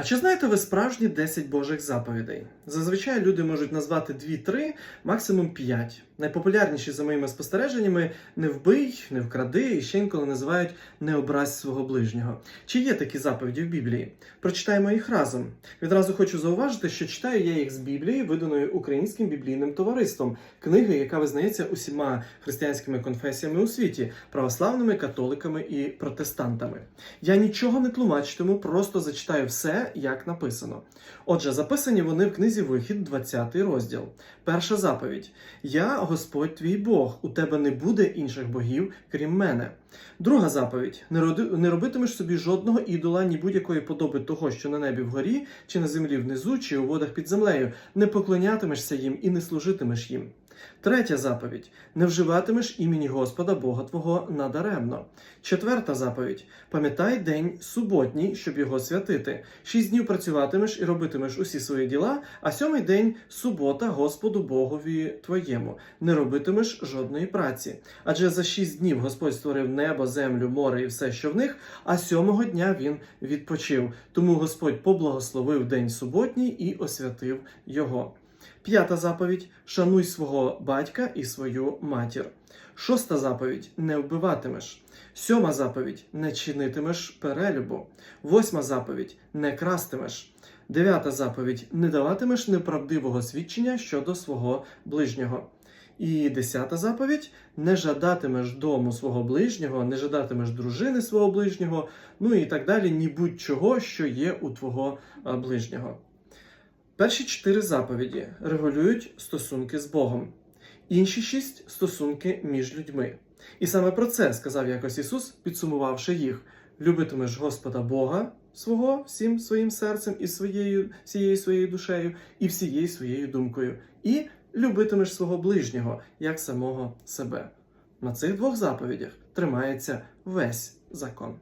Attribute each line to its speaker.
Speaker 1: А чи знаєте ви справжні 10 Божих заповідей? Зазвичай люди можуть назвати 2-3, максимум 5. Найпопулярніші за моїми спостереженнями не вбий, не вкради і ще інколи називають не образь свого ближнього. Чи є такі заповіді в Біблії? Прочитаємо їх разом. Відразу хочу зауважити, що читаю я їх з Біблії, виданої Українським біблійним товариством, книги, яка визнається усіма християнськими конфесіями у світі, православними, католиками і протестантами. Я нічого не тлумачитиму, просто зачитаю все, як написано. Отже, записані вони в книзі Вихід, 20 розділ. Перша заповідь: Я Господь твій Бог, у тебе не буде інших богів, крім мене. Друга заповідь: не роди, не робитимеш собі жодного ідола, ні будь-якої подоби того, що на небі вгорі, чи на землі внизу, чи у водах під землею, не поклонятимешся їм і не служитимеш їм. Третя заповідь: не вживатимеш імені Господа Бога Твого надаремно. Четверта заповідь: пам'ятай день суботній, щоб його святити. Шість днів працюватимеш і робитимеш усі свої діла, а сьомий день субота Господу Богові твоєму. Не робитимеш жодної праці. Адже за шість днів Господь створив небо, землю, море і все, що в них, а сьомого дня він відпочив. Тому Господь поблагословив день суботній і освятив його. П'ята заповідь: шануй свого батька і свою матір. Шоста заповідь не вбиватимеш. Сьома заповідь не чинитимеш перелюбу. Восьма заповідь не крастимеш. Дев'ята заповідь не даватимеш неправдивого свідчення щодо свого ближнього. І десята заповідь не жадатимеш дому свого ближнього, не жадатимеш дружини свого ближнього, ну і так далі, ні будь-чого, що є у твого ближнього. Перші чотири заповіді регулюють стосунки з Богом, інші шість стосунки між людьми. І саме про це сказав якось Ісус, підсумувавши їх: любитимеш Господа Бога свого всім своїм серцем і своєю, всією своєю душею, і всією своєю думкою, і любитимеш свого ближнього як самого себе. На цих двох заповідях тримається весь закон.